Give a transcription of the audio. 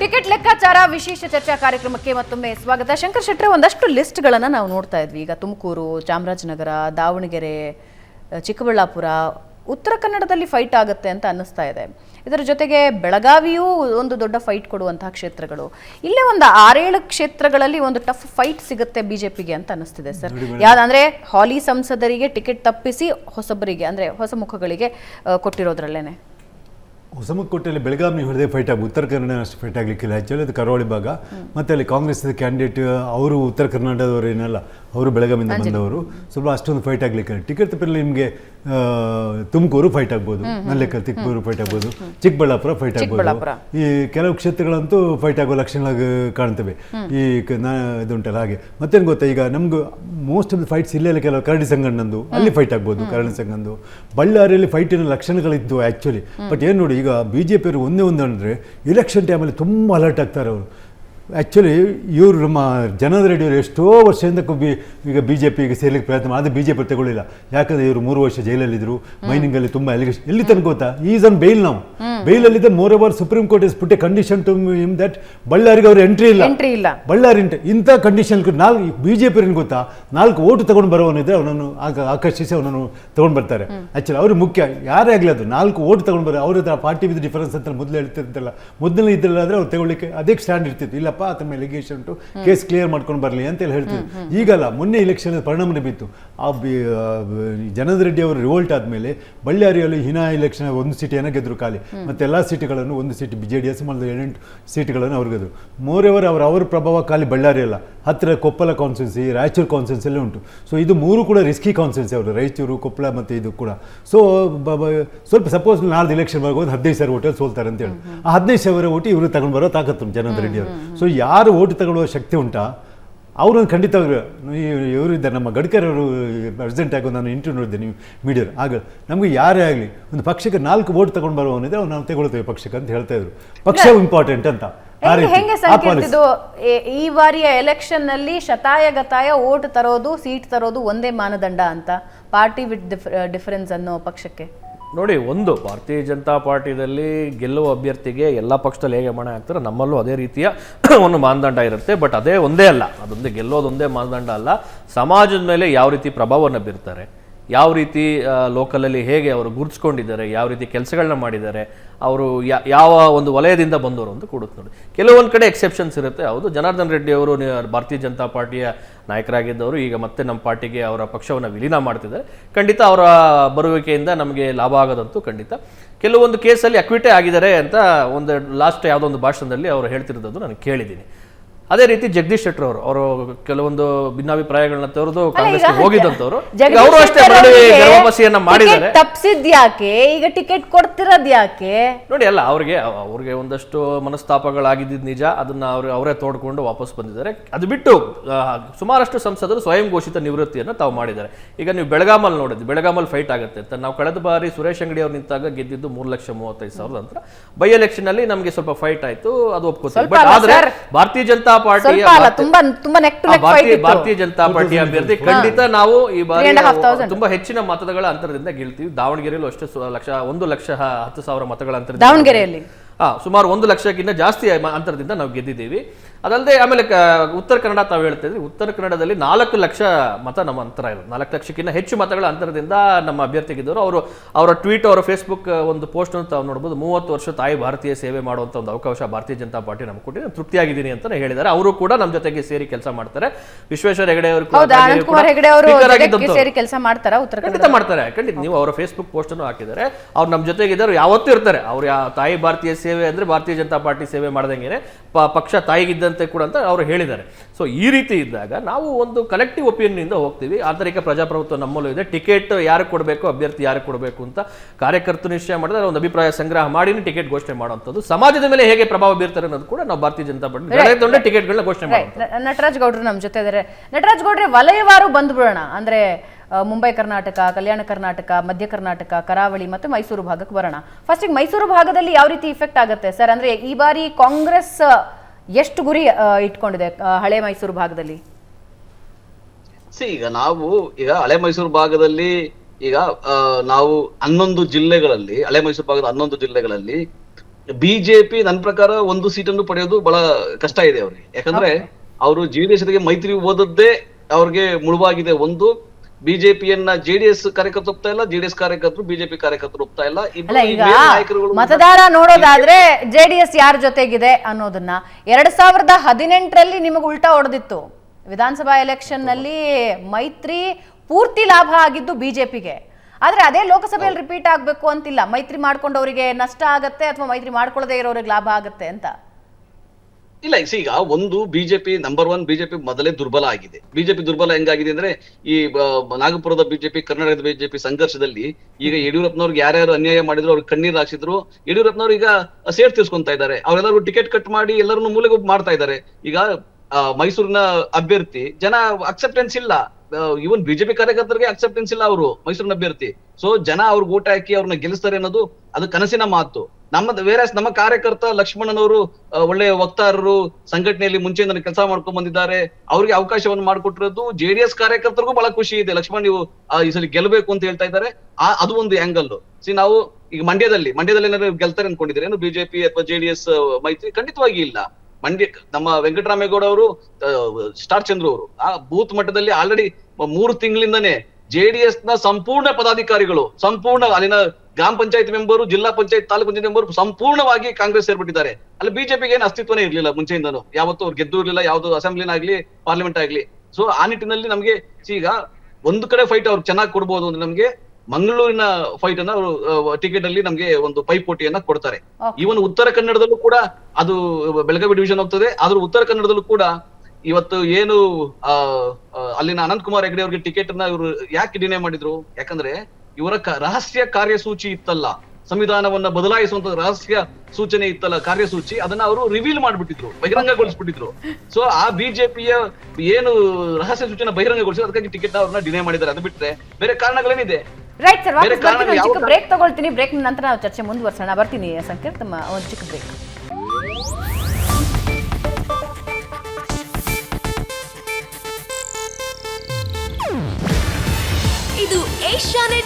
Ticket ಲೆಕ್ಕಾಚಾರ ವಿಶೇಷ ಚರ್ಚಾ ಕಾರ್ಯಕ್ರಮಕ್ಕೆ ಮತ್ತೊಮ್ಮೆ ಸ್ವಾಗತ. ಶಂಕರ್ ಶೆಟ್ಟರ್ ಒಂದಷ್ಟು ಲಿಸ್ಟ್ಗಳನ್ನು ನಾವು ನೋಡ್ತಾ ಇದ್ವಿ. ಈಗ ತುಮಕೂರು ಚಾಮರಾಜನಗರ ದಾವಣಗೆರೆ ಚಿಕ್ಕಬಳ್ಳಾಪುರ ಉತ್ತರ ಕನ್ನಡದಲ್ಲಿ ಫೈಟ್ ಆಗುತ್ತೆ ಅಂತ ಅನ್ನಿಸ್ತಾ ಇದೆ. ಇದರ ಜೊತೆಗೆ ಬೆಳಗಾವಿಯೂ ಒಂದು ದೊಡ್ಡ ಫೈಟ್ ಕೊಡುವಂತಹ ಕ್ಷೇತ್ರಗಳು. ಇಲ್ಲೇ ಒಂದು ಆರೇಳು ಕ್ಷೇತ್ರಗಳಲ್ಲಿ ಒಂದು ಟಫ್ ಫೈಟ್ ಸಿಗುತ್ತೆ ಬಿಜೆಪಿಗೆ ಅಂತ ಅನ್ನಿಸ್ತಿದೆ ಸರ್ ಯಾವ್ದಂದ್ರೆ ಹಾಲಿ ಸಂಸದರಿಗೆ ಟಿಕೆಟ್ ತಪ್ಪಿಸಿ ಹೊಸಬರಿಗೆ ಅಂದ್ರೆ ಹೊಸ ಮುಖಗಳಿಗೆ ಕೊಟ್ಟಿರೋದ್ರಲ್ಲೇನೆ. ಹೊಸಮಕೋಟೆಯಲ್ಲಿ ಬೆಳಗಾವಿ ಹೊಡೆದೇ ಫೈಟ್ ಆಗಿ ಉತ್ತರ ಕನ್ನಡ ಅಷ್ಟು ಫೈಟ್ ಆಗಲಿಕ್ಕಿಲ್ಲ. ಆ್ಯಕ್ಚುಲಿ ಅದು ಕರಾವಳಿ ಭಾಗ. ಮತ್ತು ಅಲ್ಲಿ ಕಾಂಗ್ರೆಸ್ ಕ್ಯಾಂಡಿಡೇಟ್ ಅವರು ಉತ್ತರ ಕರ್ನಾಟಕದವರು ಏನಲ್ಲ ಅವರು ಬೆಳಗಾವಿಯಿಂದ ಬಂದವರು. ಸ್ವಲ್ಪ ಅಷ್ಟೊಂದು ಫೈಟ್ ಆಗಲಿಕ್ಕಿಲ್ಲ. ಟಿಕೆಟ್ ತಪ್ಪಿರಲಿ ನಿಮಗೆ ತುಮಕೂರು ಫೈಟ್ ಆಗ್ಬೋದು ನಲ್ಲೇಕಲ್ ತಿಕ್ಕೂರು ಫೈಟ್ ಆಗ್ಬೋದು ಚಿಕ್ಕಬಳ್ಳಾಪುರ ಫೈಟ್ ಆಗ್ಬೋದು. ಈ ಕೆಲವು ಕ್ಷೇತ್ರಗಳಂತೂ ಫೈಟ್ ಆಗೋ ಲಕ್ಷಣಗಳಾಗಿ ಕಾಣ್ತವೆ ಈ ಇದುಂಟಲ್ಲ ಹಾಗೆ. ಮತ್ತೇನು ಗೊತ್ತಾ ಈಗ ನಮ್ಗೆ ಮೋಸ್ಟ್ ಆಫ್ ದ ಫೈಟ್ಸ್ ಇಲ್ಲೆಲ್ಲ ಕೆಲವು ಕರಡಿ ಸಂಗಣ್ಣಂದು ಅಲ್ಲಿ ಫೈಟ್ ಆಗ್ಬೋದು ಕರಡಿ ಸಂಘಂದು. ಬಳ್ಳಾರಿಯಲ್ಲಿ ಫೈಟಿನ ಲಕ್ಷಣಗಳಿದ್ದು ಆ್ಯಕ್ಚುಲಿ ಬಟ್ ಏನು ನೋಡಿ ಈಗ ಬಿ ಜೆ ಪಿಯವರು ಒಂದೇ ಒಂದು ಅಂದರೆ ಇಲೆಕ್ಷನ್ ಟೈಮಲ್ಲಿ ತುಂಬ ಅಲರ್ಟ್ ಆಗ್ತಾರೆ ಅವರು. ಆ್ಯಕ್ಚುಲಿ ಇವರು ನಮ್ಮ ಜನದ ರೆಡ್ಡಿಯವರು ಎಷ್ಟೋ ವರ್ಷದಿಂದ ಬಿ- ಈಗ ಬಿ ಜೆ ಪಿಗೆ ಸೇರ್ಲಿಕ್ಕೆ ಪ್ರಯತ್ನ ಆದರೆ ಬಿ ಜೆ ಪಿ ತಗೊಳ್ಳಿಲ್ಲ. ಯಾಕಂದ್ರೆ ಇವರು ಮೂರು ವರ್ಷ ಜೈಲಲ್ಲಿದ್ದರು ಮೈನಿಂಗಲ್ಲಿ ತುಂಬ ಎಲಿಗೇಷನ್ ಎಲ್ಲಿ ತನಕ ಗೊತ್ತಾ? ಈಸ್ ಆನ್ ಬೈಲ್ ನಾವು ಬೈಲಲ್ಲಿದ್ದ more over Supreme Court is put a condition to him that ಬಳ್ಳಾರಿಗೆ ಅವರು ಎಂಟ್ರಿ ಇಲ್ಲ. ಎಂಟ್ರಿ ಇಲ್ಲ. ಬಳ್ಳಾರಿ ಎಂಟ್ರಿ ಇಂಥ ಕಂಡೀಷನ್ ನಾಲ್ಕು ಬಿ ಜೆ ಪಿ ಗೊತ್ತಾ? ನಾಲ್ಕು ಓಟು ತಗೊಂಡು ಬರೋವನಿದ್ರೆ ಅವನನ್ನು ಆಕ- ಆಕರ್ಷಿಸಿ ಅವನನ್ನು ತಗೊಂಡು ಬರ್ತಾರೆ. ಆಕ್ಚುಲಿ ಅವರು ಮುಖ್ಯ. ಯಾರೇ ಆಗಲಿ ಅದು ನಾಲ್ಕು ಓಟ್ ತಗೊಂಡು ಬರೋ ಅವ್ರ ಹತ್ರ ಪಾರ್ಟಿ ವಿತ್ ಡಿಫರೆನ್ಸ್ ಅಂತ ಮೊದಲು ಹೇಳ್ತಿರ್ತಲ್ಲ ಮೊದಲನೇ ಇದ್ರಲ್ಲ ಆದ್ರೆ ಅವ್ರು ತಗೊಳ್ಳಿಕ್ಕೆ ಅದೇ ಸ್ಟ್ಯಾಂಡ್ ಇರ್ತಿತ್ತು. ಇಲ್ಲಪ್ಪ ಆತ ಮೇಲೆ ಎಲಿಗೇಷನ್ ಉಂಟು ಕೇಸ್ ಕ್ಲಿಯರ್ ಮಾಡ್ಕೊಂಡು ಬರಲಿ ಅಂತ ಹೇಳಿ ಹೇಳ್ತೀವಿ ಈಗಲ್ಲ, ಮೊನ್ನೆ ಇಲೆಕ್ಷನ್ ಪರಿಣಾಮ ಬಿತ್ತು ಆ ಜನದ ರೆಡ್ಡಿ ಅವರು ರಿವೋಲ್ಟ್ ಆದ್ಮೇಲೆ ಬಳ್ಳಾರಿಯಲ್ಲಿ ಹಿನಾ ಇಲೆಕ್ಷನ್ ಒಂದು ಸೀಟಿಯನ್ನು ಗೆದ್ದರು ಖಾಲಿ. ಮತ್ತೆ ಎಲ್ಲ ಸೀಟುಗಳನ್ನು ಒಂದು ಸೀಟ್ ಜೆ ಡಿ ಎಸ್ ಮಾಡಿದ ಏಳೆಂಟು ಸೀಟುಗಳನ್ನು ಅವ್ರು ಗೆದ್ರು. ಮೋರೆವರ್ ಅವರ ಅವರ ಪ್ರಭಾವ ಖಾಲಿ ಬಳ್ಳಾರಿ ಅಲ್ಲ. ಹತ್ತಿರ ಕೊಪ್ಪಳ ಕಾನ್ಸ್ಟೆನ್ಸಿ ರಾಯಚೂರು ಎಲ್ಲ ಉಂಟು. ಸೊ ಇದು ಮೂರು ಕೂಡ ರಿಸ್ಕಿ ಕಾನ್ಸ್ಟೆನ್ಸಿ ಅವರು, ರಾಯಚೂರು ಕೊಪ್ಪಳ ಮತ್ತು ಇದು ಕೂಡ. ಸೊ ಸ್ವಲ್ಪ ಸಪೋಸ್ ನಾಳ್ದು ಇಲೆಕ್ಷನ್ ಬರ್ಬೋದು ಹದಿನೈದು ಸಾವಿರ ಓಟಲ್ ಸೋಲ್ತಾರೆ ಅಂತ ಹೇಳಿ. ಆ ಹದಿನೈದು ಸಾವಿರ ಓಟಿ ಇವರು ತಗೊಂಡು ಬರೋ ತಾಕತ್ತು ಜನದ ರೆಡ್ಡಿ ಅವರು ಸೊ ಯಾರು ಓಟು ತಗೊಳ್ಳುವ ಶಕ್ತಿ ಉಂಟಾ ಅವರನ್ನು ಖಂಡಿತ ಇವರು ಇದ್ದಾರೆ ನಮ್ಮ ಗಡ್ಕರ್ ಅವರು ಪ್ರೆಸಿಡೆಂಟ್ ಆಗಿ ನಾನು ಇಂಟರ್ವ್ಯೂ ನೋಡಿದ್ದೆ ನೀವು ಮೀಡಿಯಾ ಆಗ ನಮಗೆ ಯಾರೇ ಆಗಲಿ ಒಂದು ಪಕ್ಷಕ್ಕೆ ನಾಲ್ಕು ಓಟ್ ತಗೊಂಡು ಬರುವವನಿದ್ರೆ ಅವ್ರು ನಾವು ತಗೊಳ್ತೇವೆ ಪಕ್ಷಕ್ಕೆ ಅಂತ ಹೇಳ್ತಾ ಇದ್ರು. ಪಕ್ಷ ಇಂಪಾರ್ಟೆಂಟ್ ಅಂತ ಹೆಂಗೆ ಈ ಬಾರಿಯ ಎಲೆಕ್ಷನ್ನಲ್ಲಿ ಶತಾಯ ಗತಾಯ ಓಟ್ ತರೋದು ಸೀಟ್ ತರೋದು ಒಂದೇ ಮಾನದಂಡ ಅಂತ ಪಾರ್ಟಿ ವಿತ್ ಡಿಫರೆನ್ಸ್ ಅನ್ನೋ ಪಕ್ಷಕ್ಕೆ. ನೋಡಿ, ಒಂದು, ಭಾರತೀಯ ಜನತಾ ಪಾರ್ಟಿದಲ್ಲಿ ಗೆಲ್ಲುವ ಅಭ್ಯರ್ಥಿಗೆ ಎಲ್ಲ ಪಕ್ಷದಲ್ಲಿ ಹೇಗೆ ಮಾಡ ಆಗ್ತಾರೆ ನಮ್ಮಲ್ಲೂ ಅದೇ ರೀತಿಯ ಒಂದು ಮಾನದಂಡ ಇರುತ್ತೆ. ಬಟ್ ಅದೇ ಒಂದೇ ಅಲ್ಲ, ಅದೊಂದೇ ಗೆಲ್ಲೋದೊಂದೇ ಮಾನದಂಡ ಅಲ್ಲ. ಸಮಾಜದ ಮೇಲೆ ಯಾವ ರೀತಿ ಪ್ರಭಾವವನ್ನು ಬೀರ್ತಾರೆ? ಯಾವ ರೀತಿ ಲೋಕಲಲ್ಲಿ ಹೇಗೆ ಅವರು ಗುರುತಿಸ್ಕೊಂಡಿದ್ದಾರೆ, ಯಾವ ರೀತಿ ಕೆಲಸಗಳನ್ನ ಮಾಡಿದ್ದಾರೆ, ಅವರು ಯಾವ ಒಂದು ವಲಯದಿಂದ ಬಂದವರು ಅಂತ ಕೊಡುತ್ತೆ ನೋಡಿ. ಕೆಲವೊಂದು ಕಡೆ ಎಕ್ಸೆಪ್ಷನ್ಸ್ ಇರುತ್ತೆ. ಹೌದು, ಜನಾರ್ದನ್ ರೆಡ್ಡಿ ಅವರು ಭಾರತೀಯ ಜನತಾ ಪಾರ್ಟಿಯ ನಾಯಕರಾಗಿದ್ದವರು ಈಗ ಮತ್ತೆ ನಮ್ಮ ಪಾರ್ಟಿಗೆ ಅವರ ಪಕ್ಷವನ್ನು ವಿಲೀನ ಮಾಡ್ತಿದ್ದಾರೆ. ಖಂಡಿತ ಅವರ ಬರುವಿಕೆಯಿಂದ ನಮಗೆ ಲಾಭ ಆಗೋದಂತೂ ಖಂಡಿತ. ಕೆಲವೊಂದು ಕೇಸಲ್ಲಿ ಅಕ್ವಿಟೇ ಆಗಿದ್ದಾರೆ ಅಂತ ಒಂದು ಲಾಸ್ಟ್ ಯಾವುದೋ ಒಂದು ಭಾಷಣದಲ್ಲಿ ಅವರು ಹೇಳ್ತಿರೋದು ನಾನು ಕೇಳಿದ್ದೀನಿ. ಅದೇ ರೀತಿ ಜಗದೀಶ್ ಶೆಟ್ಟರ್ ಅವರು ಅವರು ಕೆಲವೊಂದು ಭಿನ್ನಾಭಿಪ್ರಾಯಗಳನ್ನ ತೋರಿದು ಕಾಂಗ್ರೆಸ್ಗೆ ಹೋಗಿದ್ದಂತವ್ರು ಅವರು ಅಷ್ಟೇ ಗರ್ಭಪಾಸಿಯನ್ನ ಮಾಡಿದ್ದಾರೆ. ತಪ್ಸಿದ್ಯಾಕೆ ಈಗ ಟಿಕೆಟ್ ಕೊಡ್ತಿರೋದ್ ಯಾಕೆ? ನೋಡಿ ಅಲ್ಲ ಅವ್ರಿಗೆ ಅವ್ರಿಗೆ ಒಂದಷ್ಟು ಮನಸ್ತಾಪಗಳಾಗಿದ್ದು ನಿಜ ಅದನ್ನ ಅವ್ರು ಅವರೇ ತೋಡ್ಕೊಂಡು ವಾಪಸ್ ಬಂದಿದ್ದಾರೆ. ಅದು ಬಿಟ್ಟು ಸುಮಾರಷ್ಟು ಸಂಸದರು ಸ್ವಯಂ ಘೋಷಿತ ನಿವೃತ್ತಿಯನ್ನು ತಾವು ಮಾಡಿದ್ದಾರೆ. ಈಗ ನೀವು ಬೆಳಗಾಮಲ್ಲಿ ನೋಡಿದ್ವಿ ಬೆಳಗಾಮಲ್ಲಿ ಫೈಟ್ ಆಗುತ್ತೆ ಅಂತ. ನಾವು ಕಳೆದ ಬಾರಿ ಸುರೇಶ್ ಅಂಗಡಿ ಅವ್ರು ನಿಂತಾಗ ಗೆದ್ದಿದ್ದು ಮೂರು ಲಕ್ಷ ಮೂವತ್ತೈದು ಸಾವಿರದ ನಂತರ. ಬೈ ಎಲೆಕ್ಷನ್ ಅಲ್ಲಿ ನಮಗೆ ಸ್ವಲ್ಪ ಫೈಟ್ ಆಯ್ತು ಅದು ಒಪ್ಕೋತೀವಿ. ಬಟ್ ಆದ್ರೆ ಭಾರತೀಯ ಜನತಾ ಸ್ವಲ್ಪ ತುಂಬಾ ತುಂಬಾ ನೆಕ್ ಟು ನೆಕ್ ಫೈಟ್ ಭಾರತೀಯ ಜನತಾ ಪಾರ್ಟಿ ಅಭ್ಯರ್ಥಿ ಖಂಡಿತ ನಾವು ಈ ಬಾರಿ. ತುಂಬಾ ಹೆಚ್ಚಿನ ಮತಗಳ ಅಂತರದಿಂದ ಗೆಲ್ತೀವಿ. ದಾವಣಗೆರೆಯಲ್ಲೂ ಅಷ್ಟೇ ಲಕ್ಷ ಒಂದು ಲಕ್ಷ ಹತ್ತು ಸಾವಿರ ಮತಗಳ ಅಂತರ ದಾವಣಗೆರೆಯಲ್ಲಿ. ಹಾ ಸುಮಾರು ಒಂದು ಲಕ್ಷಕ್ಕಿಂತ ಜಾಸ್ತಿ ಅಂತರದಿಂದ ನಾವು ಗೆದ್ದಿದ್ದೀವಿ. ಅದಲ್ಲದೆ ಆಮೇಲೆ ಕ- ಉತ್ತರ ಕನ್ನಡ ತಾವು ಹೇಳ್ತಿದ್ರಿ ಉತ್ತರ ಕನ್ನಡದಲ್ಲಿ ನಾಲ್ಕು ಲಕ್ಷ ಮತ ನಮ್ಮ ಅಂತರ ಇರೋದು. ನಾಲ್ಕು ಲಕ್ಷಕ್ಕಿಂತ ಹೆಚ್ಚು ಮತಗಳ ಅಂತರದಿಂದ ನಮ್ಮ ಅಭ್ಯರ್ಥಿಗಿದ್ದರು ಅವರು ಅವರ ಟ್ವೀಟ್ ಅವರ ಫೇಸ್ಬುಕ್ ಒಂದು ಪೋಸ್ಟ್ ತಾವು ನೋಡ್ಬೋದು. ಮೂವತ್ತು ವರ್ಷ ತಾಯಿ ಭಾರತೀಯ ಸೇವೆ ಮಾಡುವಂಥ ಒಂದು ಅವಕಾಶ ಭಾರತೀಯ ಜನತಾ ಪಾರ್ಟಿ ನಮ್ಗೆ ಕೊಟ್ಟಿದೆ. ತೃಪ್ತಿಯಾಗಿದ್ದೀನಿ ಅಂತ ಹೇಳಿದ್ದಾರೆ. ಅವರು ಕೂಡ ನಮ್ಮ ಜೊತೆಗೆ ಸೇರಿ ಕೆಲಸ ಮಾಡ್ತಾರೆ. ವಿಶ್ವೇಶ್ವರ ಹೆಗಡೆ ಅವರು ಸೇರಿ ಕೆಲಸ ಮಾಡ್ತಾರೆ ಉತ್ತರ ಖಂಡಿತ ಮಾಡ್ತಾರೆ. ಖಂಡಿತ ನೀವು ಅವರ ಫೇಸ್ಬುಕ್ ಪೋಸ್ಟ್ ಅನ್ನು ಹಾಕಿದ್ದಾರೆ. ಅವ್ರು ನಮ್ಮ ಜೊತೆಗೆ ಇದ್ದಾರೆ ಯಾವತ್ತೂ ಇರ್ತಾರೆ. ಅವ್ರು ತಾಯಿ ಭಾರತೀಯ ಸೇವೆ ಅಂದ್ರೆ ಭಾರತೀಯ ಜನತಾ ಪಾರ್ಟಿ ಸೇವೆ ಮಾಡ್ದಂಗೆ ಪಕ್ಷ ತಾಯಿಗಿದ್ದಂತೆ ಕೂಡ ಅಂತ ಅವರು ಹೇಳಿದ್ದಾರೆ. ಸೊ ಈ ರೀತಿ ಇದ್ದಾಗ ನಾವು ಒಂದು ಕಲೆಕ್ಟಿವ್ ಒಪಿನಿಯನ್ ಇಂದ ಹೋಗ್ತೀವಿ. ಆಂತರಿಕ ಪ್ರಜಾಪ್ರಭುತ್ವ ನಮ್ಮಲ್ಲೂ ಇದೆ. ಟಿಕೆಟ್ ಯಾರು ಕೊಡಬೇಕು ಅಭ್ಯರ್ಥಿ ಯಾರು ಕೊಡಬೇಕು ಅಂತ ಕಾರ್ಯಕರ್ತರು ನಿಶ್ಚಯ ಮಾಡಿದ್ರೆ ಒಂದು ಅಭಿಪ್ರಾಯ ಸಂಗ್ರಹ ಮಾಡಿನೇ ಟಿಕೆಟ್ ಘೋಷಣೆ ಮಾಡುವಂಥದ್ದು. ಸಮಾಜದ ಮೇಲೆ ಹೇಗೆ ಪ್ರಭಾವ ಬೀರ್ತಾರೆ ಅನ್ನೋದು ಕೂಡ ನಾವು ಭಾರತೀಯ ಜನತಾ ಪಾರ್ಟಿ ತೊಂಡೆ ಟಿಕೆಟ್ಗಳನ್ನ ಘೋಷಣೆ ಮಾಡಿ ನಟರಾಜ್ ಗೌಡ್ರು ನಮ್ಮ ಜೊತೆ ಇದ್ದಾರೆ. ನಟರಾಜ್ ಗೌಡ್ರೆ ವಲಯವಾರು ಬಂದ್ಬಿಡೋಣ. ಅಂದ್ರೆ ಮುಂಬೈ ಕರ್ನಾಟಕ ಕಲ್ಯಾಣ ಕರ್ನಾಟಕ ಮಧ್ಯ ಕರ್ನಾಟಕ ಕರಾವಳಿ ಮತ್ತು ಮೈಸೂರು ಭಾಗಕ್ಕೆ ಬರೋಣ. ಫಸ್ಟಿಗೆ ಮೈಸೂರು ಭಾಗದಲ್ಲಿ ಯಾವ ರೀತಿ ಇಫೆಕ್ಟ್ ಆಗುತ್ತೆ? ಸರ್ ಅಂದ್ರೆ ಈ ಬಾರಿ ಕಾಂಗ್ರೆಸ್ ಎಷ್ಟು ಗುರಿ ಇಟ್ಕೊಂಡಿದೆ ಹಳೆ ಮೈಸೂರು ಭಾಗದಲ್ಲಿ? ಸಿ ಈಗ ನಾವು ಈಗ ಹಳೆ ಮೈಸೂರು ಭಾಗದಲ್ಲಿ ಈಗ ಆ, ನಾವು ಹನ್ನೊಂದು ಜಿಲ್ಲೆಗಳಲ್ಲಿ ಹಳೆ ಮೈಸೂರು ಭಾಗದ ಹನ್ನೊಂದು ಜಿಲ್ಲೆಗಳಲ್ಲಿ ಬಿಜೆಪಿ ನನ್ನ ಪ್ರಕಾರ ಒಂದು ಸೀಟನ್ನು ಪಡೆಯೋದು ಬಹಳ ಕಷ್ಟ ಇದೆ ಅವ್ರಿಗೆ. ಯಾಕಂದ್ರೆ ಅವರು ಜೆಡಿಎಸ್ ಜೊತೆಗೆ ಮೈತ್ರಿ ಓದದ್ದೇ ಅವ್ರಿಗೆ ಮುಳುವಾಗಿದೆ ಒಂದು. ಬಿಜೆಪಿಯನ್ನ ಜೆಡಿಎಸ್ ಕಾರ್ಯಕರ್ತರು ಒಪ್ತಾ ಇಲ್ಲ ಜೆಡಿಎಸ್ ಕಾರ್ಯಕರ್ತರು ಬಿಜೆಪಿ ಕಾರ್ಯಕರ್ತರು ಒಪ್ತಾ ಇಲ್ಲ. ನಾಯಕರುಗಳು ಮತದಾರ ನೋಡೋದಾದ್ರೆ ಜೆಡಿಎಸ್ ಯಾರ ಜೊತೆಗಿದೆ ಅನ್ನೋದನ್ನ ಎರಡ್ ಸಾವಿರದ ಹದಿನೆಂಟರಲ್ಲಿ ನಿಮಗೆ ಉಲ್ಟಾ ಹೊಡೆದಿತ್ತು. ವಿಧಾನಸಭಾ ಎಲೆಕ್ಷನ್ನಲ್ಲಿ ಮೈತ್ರಿ ಪೂರ್ತಿ ಲಾಭ ಆಗಿದ್ದು ಬಿಜೆಪಿಗೆ. ಆದ್ರೆ ಅದೇ ಲೋಕಸಭೆಯಲ್ಲಿ ರಿಪೀಟ್ ಆಗ್ಬೇಕು ಅಂತಿಲ್ಲ. ಮೈತ್ರಿ ಮಾಡ್ಕೊಂಡವರಿಗೆ ನಷ್ಟ ಆಗತ್ತೆ ಅಥವಾ ಮೈತ್ರಿ ಮಾಡ್ಕೊಳ್ಳದೆ ಇರೋರಿಗೆ ಲಾಭ ಆಗತ್ತೆ ಅಂತ. ಇಲ್ಲ, ಈಗ ಒಂದು ಬಿಜೆಪಿ ನಂಬರ್ ಒನ್ ಬಿಜೆಪಿ ಮೊದಲೇ ದುರ್ಬಲ ಆಗಿದೆ. ಬಿಜೆಪಿ ದುರ್ಬಲ ಹೆಂಗಾಗಿದೆ ಅಂದ್ರೆ ಈ ನಾಗಪುರದ ಬಿಜೆಪಿ ಕರ್ನಾಟಕದ ಬಿಜೆಪಿ ಸಂಘರ್ಷದಲ್ಲಿ ಈಗ ಯಡಿಯೂರಪ್ಪನವ್ರಿಗೆ ಯಾರ್ಯಾರು ಅನ್ಯಾಯ ಮಾಡಿದ್ರು, ಅವ್ರಿಗೆ ಕಣ್ಣೀರು ಹಾಕ್ಸಿದ್ರು. ಯಡಿಯೂರಪ್ಪನವ್ರು ಈಗ ಸೇರ್ ತೀರ್ಸ್ಕೊಂತ ಇದ್ದಾರೆ. ಅವರೆಲ್ಲರೂ ಟಿಕೆಟ್ ಕಟ್ ಮಾಡಿ ಎಲ್ಲರನ್ನು ಮೂಲೆಗೆ ಮಾಡ್ತಾ ಇದ್ದಾರೆ. ಈಗ ಮೈಸೂರಿನ ಅಭ್ಯರ್ಥಿ, ಜನ ಅಕ್ಸೆಪ್ಟೆನ್ಸ್ ಇಲ್ಲ. ಇವನ್ ಬಿಜೆಪಿ ಕಾರ್ಯಕರ್ತರಿಗೆ ಅಕ್ಸೆಪ್ಟೆನ್ಸ್ ಇಲ್ಲ ಅವರು ಮೈಸೂರಿನ ಅಭ್ಯರ್ಥಿ. ಸೊ ಜನ ಅವ್ರಿಗೆ ಓಟ್ ಹಾಕಿ ಅವ್ರನ್ನ ಗೆಲ್ಲಿಸ್ತಾರೆ ಅನ್ನೋದು ಅದು ಕನಸಿನ ಮಾತು. ನಮ್ಮ ಬೇರೆ ನಮ್ಮ ಕಾರ್ಯಕರ್ತ ಲಕ್ಷ್ಮಣನವರು ಆ, ಒಳ್ಳೆ ವಕ್ತಾರರು ಸಂಘಟನೆಯಲ್ಲಿ ಮುಂಚೆಯಿಂದ ಕೆಲಸ ಮಾಡ್ಕೊಂಡ್ ಬಂದಿದ್ದಾರೆ. ಅವ್ರಿಗೆ ಅವಕಾಶವನ್ನು ಮಾಡಿಕೊಟ್ಟಿರೋದು ಜೆಡಿಎಸ್ ಕಾರ್ಯಕರ್ತರಿಗೂ ಬಹಳ ಖುಷಿ ಇದೆ. ಲಕ್ಷ್ಮಣ್ ನೀವು ಈ ಸಲ ಗೆಲ್ಲಬೇಕು ಅಂತ ಹೇಳ್ತಾ ಇದ್ದಾರೆ. ಆ ಅದು ಒಂದು ಆಂಗಲ್ ಸಿ ನಾವು ಈಗ ಮಂಡ್ಯದಲ್ಲಿ ಮಂಡ್ಯದಲ್ಲಿ ಏನಾದ್ರು ಗೆಲ್ತಾರೆ ಅನ್ಕೊಂಡಿದ್ರೆ ಏನು ಬಿಜೆಪಿ ಅಥವಾ ಜೆಡಿಎಸ್ ಮೈತ್ರಿ? ಖಂಡಿತವಾಗಿ ಇಲ್ಲ. ಮಂಡ್ಯ ನಮ್ಮ ವೆಂಕಟರಾಮೇಗೌಡ ಅವರು ಸ್ಟಾರ್ ಚಂದ್ರು ಅವರು ಆ ಬೂತ್ ಮಟ್ಟದಲ್ಲಿ ಆಲ್ರೆಡಿ ಮೂರು ತಿಂಗಳಿಂದನೇ ಜೆಡಿಎಸ್ನ ಸಂಪೂರ್ಣ ಪದಾಧಿಕಾರಿಗಳು ಸಂಪೂರ್ಣ ಅಲ್ಲಿನ ಗ್ರಾಮ ಪಂಚಾಯತ್ ಮೆಂಬರು ಜಿಲ್ಲಾ ಪಂಚಾಯತ್ ತಾಲೂಕು ಪಂಚಾಯತ್ ಮೆಂಬರ್ ಸಂಪೂರ್ಣವಾಗಿ ಕಾಂಗ್ರೆಸ್ ಸೇರ್ಬಿಟ್ಟಿದ್ದಾರೆ. ಅಲ್ಲಿ ಬಿಜೆಪಿಗೆ ಏನು ಅಸ್ತಿತ್ವನೇ ಇರಲಿಲ್ಲ ಮುಂಚೆಯಿಂದನೂ. ಯಾವತ್ತೂ ಅವ್ರು ಗೆದ್ದು ಇರಲಿಲ್ಲ ಯಾವ್ದು ಅಸೆಂಬ್ಲಿನ ಆಗ್ಲಿ ಪಾರ್ಲಿಮೆಂಟ್ ಆಗ್ಲಿ. ಸೊ ಆ ನಿಟ್ಟಿನಲ್ಲಿ ನಮಗೆ ಈಗ ಒಂದು ಕಡೆ ಫೈಟ್ ಅವ್ರು ಚೆನ್ನಾಗಿ ಕೊಡ್ಬೋದು ಅಂದ್ರೆ ನಮಗೆ ಮಂಗಳೂರಿನ ಫೈಟ್ ಅನ್ನ ಅವರು ಟಿಕೆಟ್ ಅಲ್ಲಿ ನಮಗೆ ಒಂದು ಪೈಪೋಟಿಯನ್ನ ಕೊಡ್ತಾರೆ. ಈವನ್ ಇವನ್ ಉತ್ತರ ಕನ್ನಡದಲ್ಲೂ ಕೂಡ ಅದು ಬೆಳಗಾವಿ ಡಿವಿಷನ್ ಹೋಗ್ತದೆ. ಆದ್ರೂ ಉತ್ತರ ಕನ್ನಡದಲ್ಲೂ ಕೂಡ ಇವತ್ತು ಏನು ಅಲ್ಲಿನ ಅನಂತ್ ಕುಮಾರ್ ಹೆಗಡೆ ಅವ್ರಿಗೆ ಟಿಕೆಟ್ ಅನ್ನ ಇವರು ಯಾಕೆ ಡಿನೇ ಮಾಡಿದ್ರು? ಯಾಕಂದ್ರೆ ಇವರ ರಹಸ್ಯ ಕಾರ್ಯಸೂಚಿ ಇತ್ತಲ್ಲ. ಸಂವಿಧಾನವನ್ನ ಬದಲಾಯಿಸುವಂತ ರಹಸ್ಯ ಸೂಚನೆ ಇತ್ತಲ್ಲ ಕಾರ್ಯಸೂಚಿ ಅದನ್ನ ಅವರು ರಿವೀಲ್ ಮಾಡ್ಬಿಟ್ಟಿದ್ರು ಬಹಿರಂಗಗೊಳಿಸ್ಬಿಟ್ಟಿದ್ರು. ಸೊ ಆ ಬಿಜೆಪಿಯ ಏನು ರಹಸ್ಯ ಸೂಚನೆ ಬಹಿರಂಗಗೊಳಿಸಿ ಅದಕ್ಕಾಗಿ ಟಿಕೆಟ್ ಅವ್ರನ್ನ ಡಿನೇ ಮಾಡಿದ್ದಾರೆ. ಅದು ಬಿಟ್ರೆ ಬೇರೆ ಕಾರಣಗಳೇನಿದೆ? ರೈಟ್ ಸರ್ ಚಿಕ್ಕ ಬ್ರೇಕ್ ತಗೊಳ್ತೀನಿ. ಬ್ರೇಕ್ ನಂತರ ನಾವು ಚರ್ಚೆ ಮುಂದುವರ್ಸೋಣ. ಬರ್ತೀನಿ ಸಂಕೀರ್ತ ತಮ್ಮ ಒಂದು ಚಿಕ್ಕ ಬ್ರೇಕ್ ಇದು ಏಷ್ಯಾನೆಟ್